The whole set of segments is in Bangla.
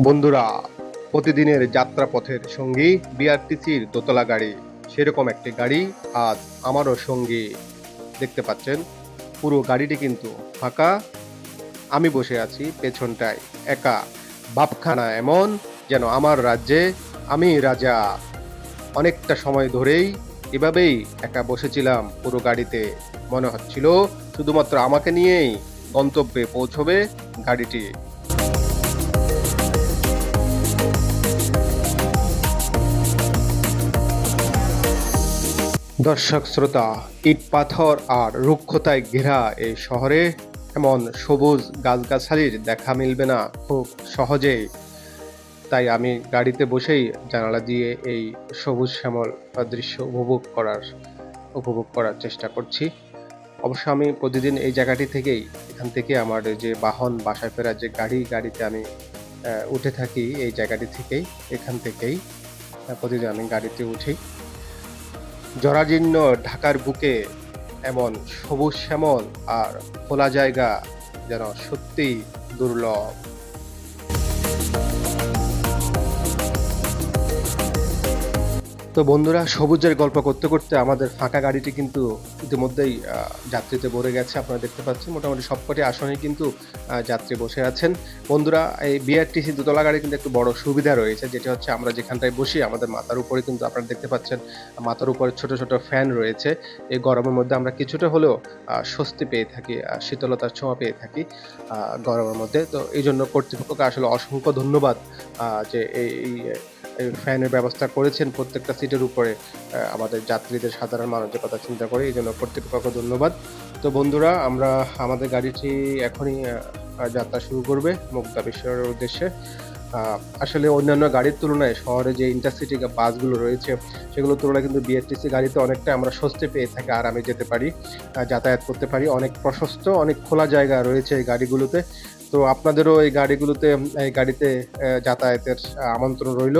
বন্ধুরা, প্রতিদিনের যাত্রাপথের সঙ্গী বিআরটিসির দোতলা গাড়ি। সেরকম একটি গাড়ি আজ আমারও সঙ্গী। দেখতে পাচ্ছেন, পুরো গাড়িটি কিন্তু ফাঁকা। আমি বসে আছি পেছনটায়, একা। বাপখানা এমন যেন আমার রাজ্যে, আমি রাজা। অনেকটা সময় ধরেই এভাবেই একা বসেছিলাম পুরো গাড়িতে। মনে হচ্ছিল শুধুমাত্র আমাকে নিয়েই গন্তব্যে পৌঁছবে গাড়িটি। দর্শক শ্রোতা, ইট পাথর আর রুক্ষতায় ঘেরা এই শহরে এমন সবুজ গাছগাছালির দেখা মিলবে না খুব সহজেই তাই আমি গাড়িতে বসেই জানালা দিয়ে এই সবুজ শ্যামল দৃশ্য উপভোগ করার উপভোগ করার চেষ্টা করছি। অবশ্য আমি প্রতিদিন এই জায়গাটি থেকেই, এখান থেকে আমার যে বাহন, বাসায় ফেরার যে গাড়ি, গাড়িতে আমি উঠে থাকি এই জায়গাটি থেকেই, এখান থেকেই। প্রতিদিন আমি গাড়িতে উঠি। জরাজীর্ণ ঢাকার বুকে এমন সবুজ শ্যামল আর খোলা জায়গা যেন সত্যিই দুর্লভ। তো বন্ধুরা, সবুজের গল্প করতে করতে আমাদের ফাঁকা গাড়িটি কিন্তু ইতিমধ্যেই যাত্রীতে ভরে গেছে। আপনারা দেখতে পাচ্ছেন, মোটামুটি সবকটি আসনে কিন্তু যাত্রী বসে আছেন। বন্ধুরা, এই বিআরটিসি দোতলা গাড়ি কিন্তু একটু বড় সুবিধা রয়েছে, যেটা হচ্ছে আমরা যেখানটায় বসি, আমাদের মাথার উপরে কিন্তু আপনারা দেখতে পাচ্ছেন, মাথার উপরে ছোট ছোট ফ্যান রয়েছে। এই গরমের মধ্যে আমরা কিছুটা হলেও স্বস্তি পেয়ে থাকি শীতলতার ছোঁয়া পেয়ে থাকি গরমের মধ্যে। তো এই জন্য কর্তৃপক্ষকে আসলে অসংখ্য ধন্যবাদ যে এই ফ্যানের ব্যবস্থা করেছেন প্রত্যেকটা সিটের উপরে। আমাদের যাত্রীদের সাধারণ মানুষের কথা চিন্তা করে, এই জন্য কর্তৃপক্ষকে ধন্যবাদ। তো বন্ধুরা, আমরা, আমাদের গাড়িটি এখনই যাত্রা শুরু করবে মুক্তা বিশ্বের উদ্দেশ্যে। আসলে অন্যান্য গাড়ির তুলনায় শহরে যে ইন্টারসিটি বাসগুলো রয়েছে, সেগুলোর তুলনায় কিন্তু বিআরটিসি গাড়িতে অনেকটা আমরা স্বস্তি পেয়ে থাকি আরামে যেতে পারি যাতায়াত করতে পারি। অনেক প্রশস্ত, অনেক খোলা জায়গা রয়েছে এই গাড়িগুলোতে। তো আপনাদেরও এই গাড়িগুলোতে, এই গাড়িতে যাতায়াতের আমন্ত্রণ রইল।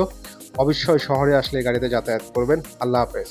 অবশ্যই শহরে আসলে গাড়িতে যাতায়াত করবেন। আল্লাহ হাফেজ।